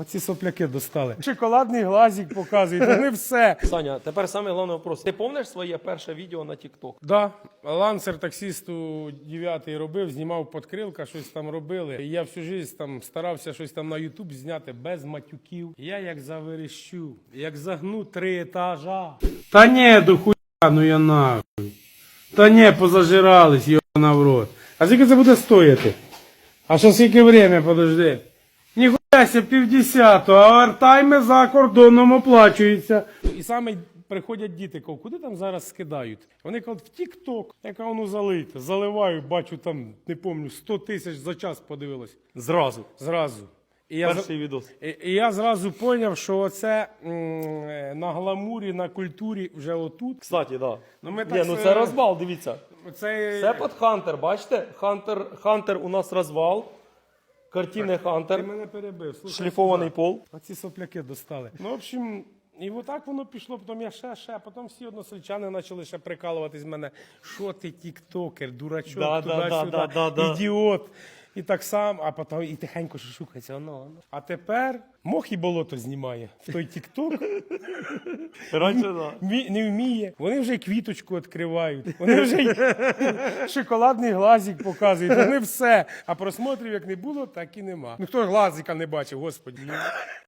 Оці сопляки достали. Шоколадний глазик показують, вони все. Саня, тепер саме головний вопрос. Ти пам'ятаєш своє перше відео на TikTok? Да, лансер таксісту 9 робив, знімав подкрилка, щось там робили. І я всю життя там старався щось там на Ютуб зняти без матюків. Я як заверещу, як загну три етажа. Та ні, до хуя, ну я нахуй. Та ні, позажирались, йона в рот. А скільки це буде стояти? А що скільки время, подожди? Ніхуя ся півдесятого, а овертайми за кордоном оплачуються. І саме приходять діти, кажуть, куди там зараз скидають? Вони кажуть, в Тік-Ток. Яка воно залите? Заливаю, бачу там, не пам'ятаю, 100 тисяч за час подивилось. Зразу. Зразу. І я, Перший відос. і, і я зразу зрозумів, що оце м, е, на гламурі, на культурі вже отут. Кстати, да. Ну, ми Ні, так ну це розвал, дивіться. Це, Це під Хантер, бачите? Хантер, Хантер у нас розвал. Картини Ти Хантер. мене перебив. Слухай, Шліфований пол. Оці сопляки достали. Ну, в общем, і отак воно пішло, потім я ще, ще, потім всі односельчани почали ще прикалувати з мене. Що ти тіктокер, дурачок, Да, да, туди-сюди, да, да, да. ідіот. І так само, а потім і тихенько шукається, Оно, оно. А тепер мох і болото знімає в той тікток. Раніше, да. Мі- не вміє. Вони вже й квіточку відкривають. Вони вже й шоколадний глазик показують. Вони все. А просмотрів як не було, так і нема. Ну хто глазика не бачив, господи.